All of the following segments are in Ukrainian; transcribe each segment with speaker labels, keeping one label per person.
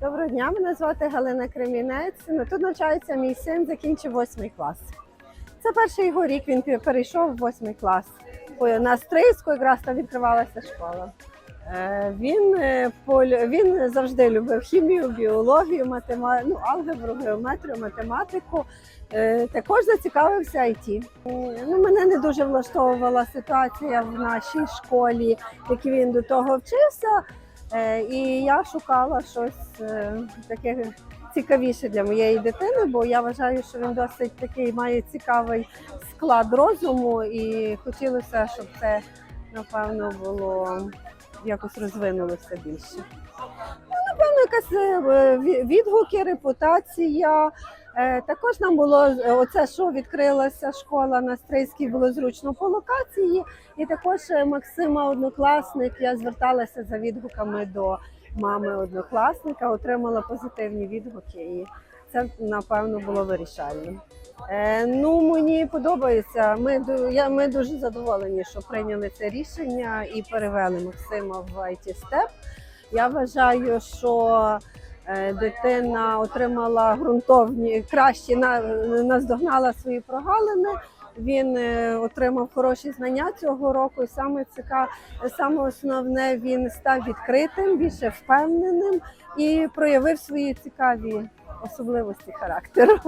Speaker 1: Доброго дня, мене звати Галина Кремінець. Ну, Тут навчається мій син, закінчив восьмий клас. Це перший його рік, він перейшов в восьмий клас. Ой, На Стрийську якраз там відкривалася школа. Е, Він, е, він завжди любив хімію, біологію, матема... ну, алгебру, геометрію, математику. Е, Також зацікавився IT. Ну, мене не дуже влаштовувала ситуація в нашій школі, якій він до того вчився. Е, І я шукала щось е, таке цікавіше для моєї дитини, бо я вважаю, що він досить такий має цікавий склад розуму, і хотілося, щоб це напевно було якось розвинулося більше. Ну, Напевно, якась е, відгуки, репутація. Е, Також нам було е, оце, що відкрилася школа на Стрийській, було зручно по локації. І також е, Максима однокласник. Я зверталася за відгуками до мами однокласника, отримала позитивні відгуки, і це напевно було вирішальним. Ну мені подобається. Ми я ми дуже задоволені, що прийняли це рішення і перевели Максима в IT Step. Я вважаю, що дитина отримала ґрунтовні кращі наздогнала свої прогалини. Він е, отримав хороші знання цього року, і саме цікаве, саме основне він став відкритим, більше впевненим і проявив свої цікаві особливості характеру.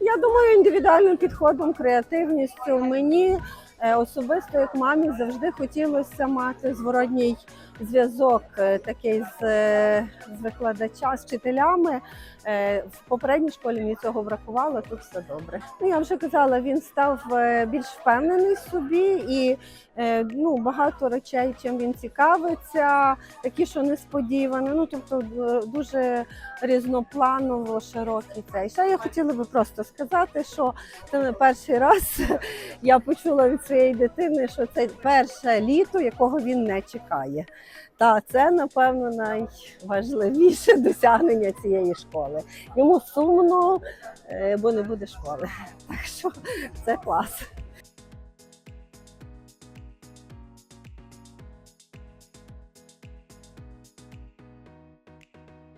Speaker 1: Я думаю, індивідуальним підходом, креативністю мені е, особисто як мамі завжди хотілося мати зворотній зв'язок е, такий з, е, з викладача, з вчителями. Е, В попередній школі мені цього бракувало, тут все добре. Ну я вже казала, він став е, більш впевнений собі і е, ну, багато речей, чим він цікавиться, такі, що несподівано. Ну тобто е, дуже різнопланово широкий цей. Ще я хотіла би просто сказати, що це не перший раз я почула від своєї дитини, що це перше літо, якого він не чекає. Та це напевно найважливіше досягнення цієї школи. Йому сумно, е, бо не буде школи. Так що це клас.